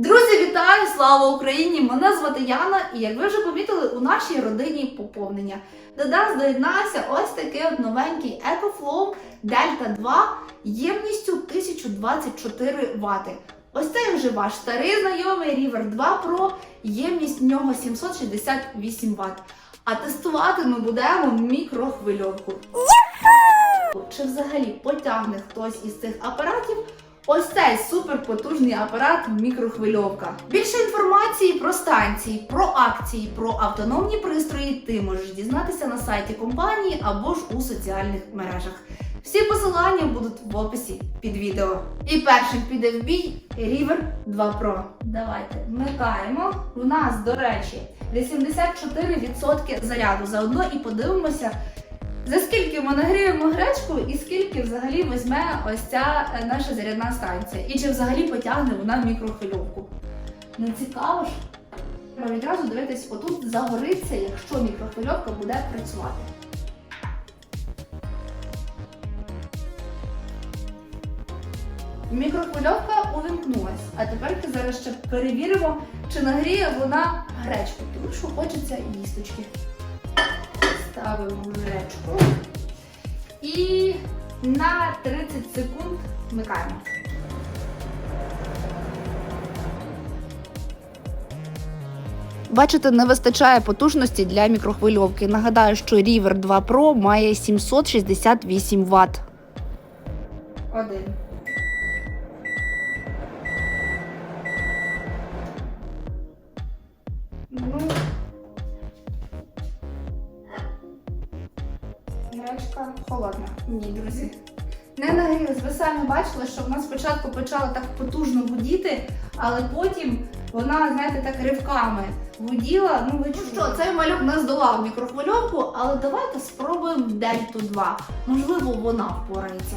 Друзі, вітаю! Слава Україні! Мене звати Яна, і як ви вже помітили, у нашій родині поповнення. До нас доєднався ось такий от новенький EcoFlow Delta 2 ємністю 1024 Вт. Ось цей вже ваш старий знайомий River 2 Pro, ємність в нього 768 Вт. А тестувати ми будемо мікрохвильовку. Чи взагалі потягне хтось із цих апаратів ось цей суперпотужний апарат мікрохвильовка. Більше інформації про станції, про акції, про автономні пристрої ти можеш дізнатися на сайті компанії або ж у соціальних мережах. Всі посилання будуть в описі під відео. І першим піде в бій River 2 Pro. Давайте вмикаємо. У нас, до речі, 84% заряду. Заодно і подивимося, за скільки ми нагріємо гречку і скільки взагалі візьме ось ця е, наша зарядна станція? І чи взагалі потягне вона мікрохвильовку? Не цікаво ж? Треба відразу дивитись, отут загориться, якщо мікрохвильовка буде працювати. Мікрохвильовка увімкнулась. А тепер зараз ще перевіримо, чи нагріє вона гречку, тому що хочеться їсточки. Ставимо гречку і на 30 секунд вмикаємо. Бачите, не вистачає потужності для мікрохвильовки. Нагадаю, що River 2 Pro має 768 Вт. Один. Ну, Гречка холодна. Ні, друзі. Не нагрілась. Ви самі бачили, що вона спочатку почала так потужно гудіти, але потім вона, знаєте, так ривками гуділа. Ну, ви що, цей малюк не здолав мікрохвильовку, але давайте спробуємо Дельту 2. Можливо, вона впорається.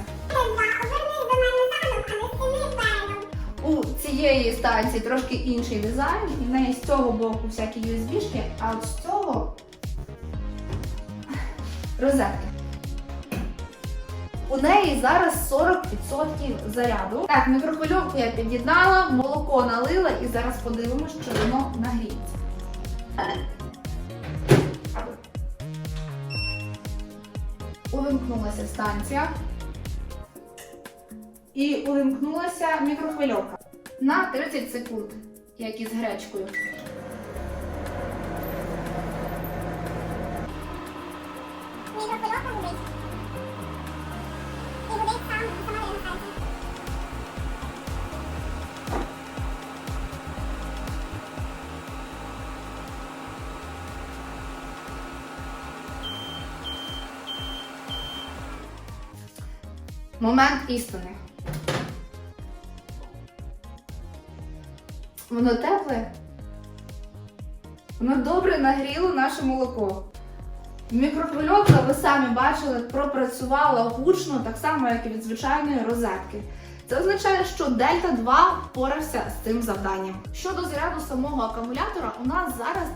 У цієї станції трошки інший дизайн, і в неї з цього боку всякі USB-шки, а от з цього розетки. У неї зараз 40% заряду. Так, мікрохвильовку я під'єднала, молоко налила і зараз подивимося, чи воно нагріється. Увімкнулася станція. І увімкнулася мікрохвильовка на 30 секунд, як із гречкою. Момент істини. Воно тепле. Воно добре нагріло наше молоко. Мікрохвильовка, ви самі бачили, пропрацювала гучно, так само, як і від звичайної розетки. Це означає, що Дельта 2 впорався з цим завданням. Щодо заряду самого акумулятора, у нас зараз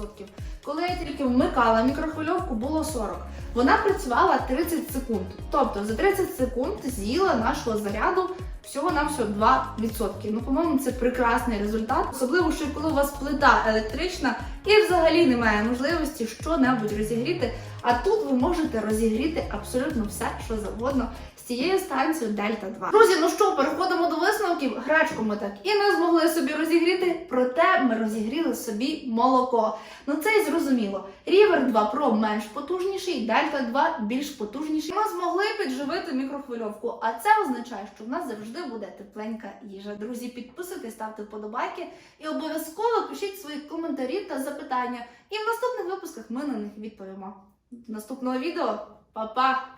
38%. Коли я тільки вмикала мікрохвильовку, було 40. Вона працювала 30 секунд. Тобто за 30 секунд з'їла нашого заряду всього на всього 2%. Ну, по-моєму, це прекрасний результат, особливо, що коли у вас плита електрична і взагалі немає можливості що-небудь розігріти. А тут ви можете розігріти абсолютно все, що завгодно цією станцією Дельта 2. Друзі, ну що, переходимо до висновків. Гречку ми так і не змогли собі розігріти, проте ми розігріли собі молоко. Ну це й зрозуміло. River 2 Pro менш потужніший, Delta 2 більш потужніший. Ми змогли підживити мікрохвильовку, а це означає, що в нас завжди буде тепленька їжа. Друзі, підписуйтесь, ставте вподобайки і обов'язково пишіть свої коментарі та запитання. І в наступних випусках ми на них відповімо. Наступного відео, Па-па!